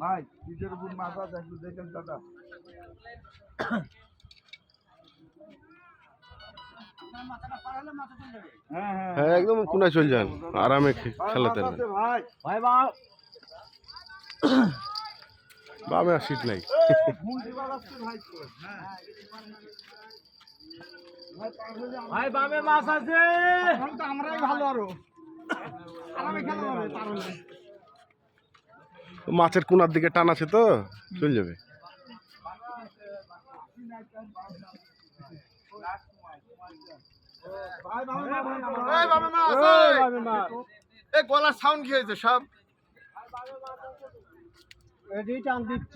ভাই পিঠের উপর মাছ আছে একটু দেখেন দাদা। হ্যাঁ হ্যাঁ। হ্যাঁ একদম কোনায় চলে যান আরামে খেলাতে ভাই। ভাই বা বামে আর সিট নাই। ভাই হ্যাঁ বামে মাছ আছে। আমরাই ভালো আরও। আরামে খেলা হবে মাছের কোনার দিকে টান আছে তো চলে যাবে। গলার সাউন্ড কি হয়েছে সব? এটি টান দিচ্ছ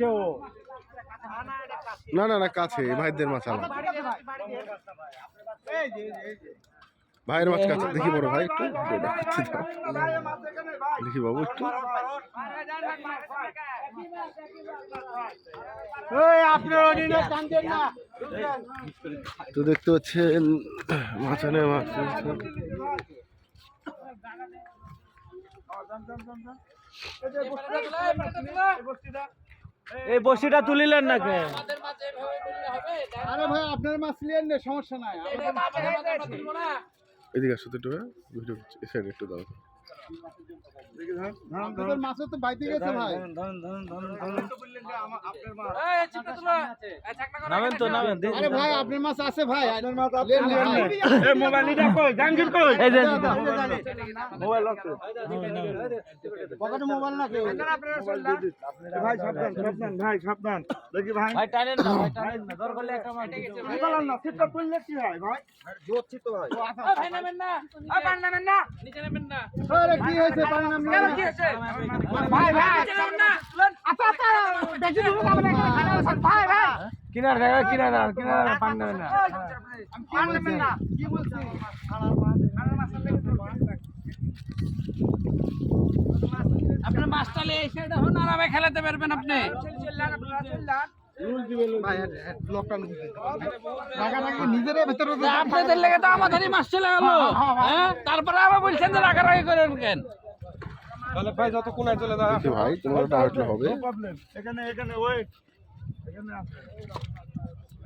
না না না কাছে ভাইদের মাছ আমার এই যে এই যে। ভাইয়ের মাছ কাছে দেখি বড় ভাই একটু দেখি বাবু একটু। তো দেখতে পাচ্ছেন মাছানে মাছ এই বসিটা তুলিলেন না কে আরে ভাই আপনার মাছ লিয়েন না সমস্যা নাই। এদিকে আসতে একটু ভাই। ভিডিও এই সাইডে একটু দাও আপনাদের তো বাইতে গেছে ভাই। নামেন তো নামেন আরে ভাই আপনার মাছ আছে ভাই আপনার মাছ আছে মোবাইল এটা কই? জাঙ্গির কই? এই যে মোবাইল আছে। পকেটে মোবাইল না কেউ? ভাই সাবধান সাবধান ভাই সাবধান। দেখি ভাই। ভাই টানেন না ভাই টানেন না। দর করলে একটা মাছ বলেন না সিটটা তুললে কি হয় ভাই? জোরছি তো ভাই। ভাই নামেন না। ভাই নামেন না। নিচে নামেন না। কি হয়েছে? পানি নাম কেন কি হয়েছে? ভাই ভাই নিচে নামেন না আচ্ছা আচ্ছা দেখি তুমি যাবেন ভাই ভাই। কিনার জায়গা কিনার কিনার পান না। পান না। কি বলছি? আপনার মাছটালে এই সাইডে হন আরামে খেলাতে পারবেন আপনি। আপনাদের লেগে তো আমাদেরই মাছ চলে গেল। হ্যাঁ তারপরে আবার বলছেন যে রাগারাগি করেন কেন? দেখি ভাই তোমার ভাই হাঁটলে হবে। এখানে এখানে ওই এখানে আছে ওই ভাই আস্তে আস্তে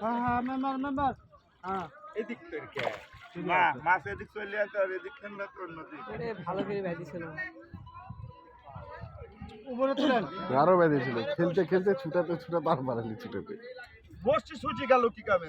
হ্যাঁ হ্যাঁ মেম্বার মেম্বার হ্যাঁ। এদিক তোর কে? মা মাছ এদিক চলে আসে আর এদিক খেললে তোর নদী ভালো করে উপরে তুলেন। আরও ছিল খেলতে খেলতে ছুটাতে ছুটাতে আর মারালি ছুটাতে। বসছি সুচি গেল কি কামে?